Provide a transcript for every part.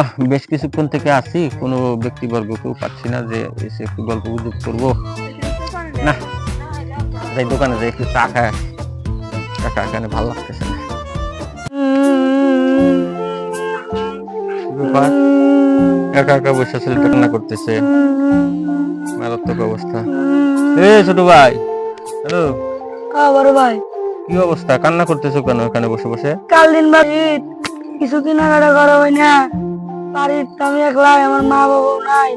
আহ বেশ কিছুক্ষণ থেকে আছি কোনো ব্যক্তিবর্গকেও পাচ্ছি না যে এসে একটু গল্প গুজব করব। না যাই দোকানে যাই একটু চা খায়। একা এখানে ভালো লাগতেছে না। একা একা বসে ছেলেটা কান্না করতেছে। মারাত্মক অবস্থা। এ ছোট ভাই। হ্যালো? আবার ভাই। কি অবস্থা? কান্না করতেছো কেন এখানে বসে বসে? কাল দিন ঈদ কিছুদিন আগে করা হয় না। বাড়ির তো আমি একলাই আমার মা বাবাও নাই।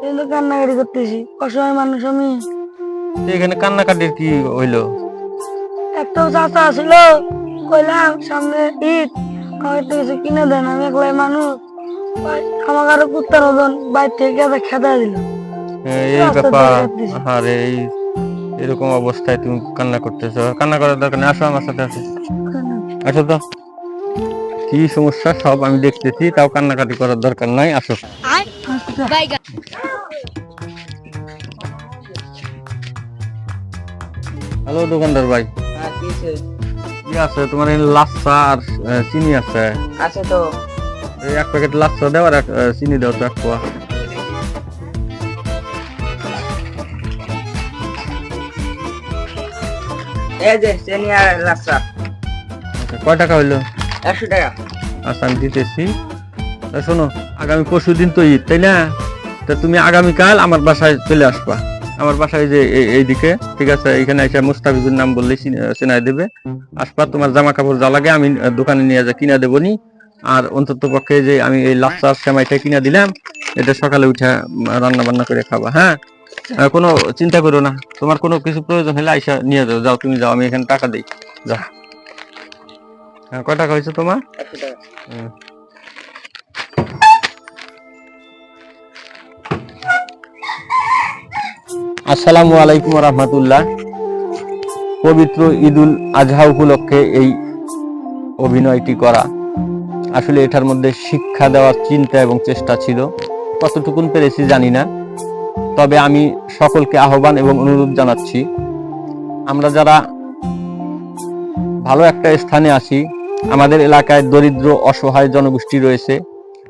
কিন্তু কান্নাকাটি করতেছি। অসহায় মানুষ আমি। তো এখানে কান্নাকাটির কি হইল? একটা চাচা ছিল কইলাম সামনে ঈদ আমাকে তো কিছু কিনে দেন আমি একলাই মানুষ। আমাকে আরও কুত্তার ওজন বাইর থেকে এসে খেতে দিল। এই ব্যাপার। আরে এই এরকম অবস্থায় তুমি কান্না করতেছো। কান্না করার দরকার নেই আসো আমার সাথে আসো। আসো তো। কি সমস্যা? সব আমি দেখতেছি তাও কান্নাকাটি করার দরকার নাই আসো। হ্যালো দোকানদার ভাই। কি আছে? তোমার এই লাচ্ছা আর চিনি আছে। আছে তো। এই এক প্যাকেট লাচ্ছা দাও আর এক, চিনি দাও তো এক পোয়া। এই যে চেনি আর লাচ্ছা। আচ্ছা, কয় টাকা হইল? একশো টাকা। আচ্ছা আমি দিতেছি। তা শোনো, আগামী পরশু দিন তো ঈদ, তাই না? তা তুমি আগামীকাল আমার বাসায় চলে আসবা। আমার বাসায় যে এইদিকে, ঠিক আছে? এখানে এসে মুস্তাফিজুর নাম বললে চেনাই দেবে। আসবা, তোমার জামা কাপড় যা লাগে আমি দোকানে নিয়ে যা, কিনা দেবো নি আর অন্তত পক্ষে যে আমি এই লাচ্ছা সেমাইটা কিনা দিলাম, এটা সকালে উঠে রান্না বান্না করে খাবা হ্যাঁ? কোনো চিন্তা করো না। তোমার কোনো কিছু প্রয়োজন হলে আইসা নিয়ে যাও যাও, তুমি যাও, আমি এখানে টাকা দিই। যাও হ্যাঁ কয় টাকা হয়েছে তোমার? একশো টাকা। আসসালামু আলাইকুম রহমতুল্লাহ। পবিত্র ঈদুল আজহা উপলক্ষে এই অভিনয়টি করা। আসলে এটার মধ্যে শিক্ষা দেওয়ার চিন্তা এবং চেষ্টা ছিল। কতটুকুন পেরেছি জানি না। তবে আমি সকলকে আহ্বান এবং অনুরোধ জানাচ্ছি। আমরা যারা ভালো একটা স্থানে আসি আমাদের এলাকায় দরিদ্র, অসহায় জনগোষ্ঠী রয়েছে।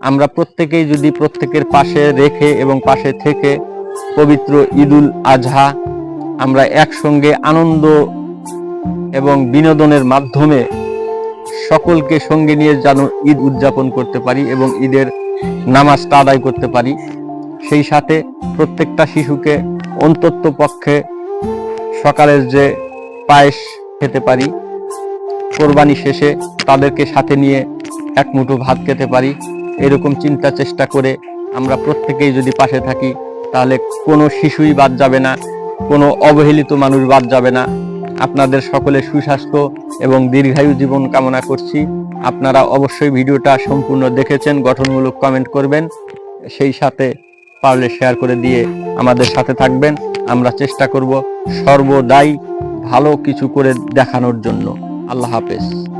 আমরা প্রত্যেকেই যদি প্রত্যেকের পাশে রেখে এবং পাশে থেকে পবিত্র ঈদুল আজহা আমরা একসঙ্গে আনন্দ এবং বিনোদনের মাধ্যমে সকলকে সঙ্গে নিয়ে যেন ঈদ উদযাপন করতে পারি এবং ঈদের নামাজটা আদায় করতে পারি। সেই সাথে প্রত্যেকটা শিশুকে অন্তত পক্ষে সকালের যে পায়েস খেতে পারি। কোরবানি শেষে তাদেরকে সাথে নিয়ে এক মুঠো ভাত খেতে পারি। এরকম চিন্তা চেষ্টা করে আমরা প্রত্যেকেই যদি পাশে থাকি, তাহলে কোনো শিশুই বাদ যাবে না, কোনো অবহেলিত মানুষ বাদ যাবে না। আপনাদের সকলে সুস্বাস্থ্য এবং দীর্ঘায়ু জীবন কামনা করছি। আপনারা অবশ্যই ভিডিওটা সম্পূর্ণ দেখেছেন, গঠনমূলক কমেন্ট করবেন। সেই সাথে পারলে শেয়ার করে দিয়ে আমাদের সাথে থাকবেন। আমরা চেষ্টা করব সর্বদাই ভালো কিছু করে দেখানোর জন্য। আল্লাহ হাফেজ।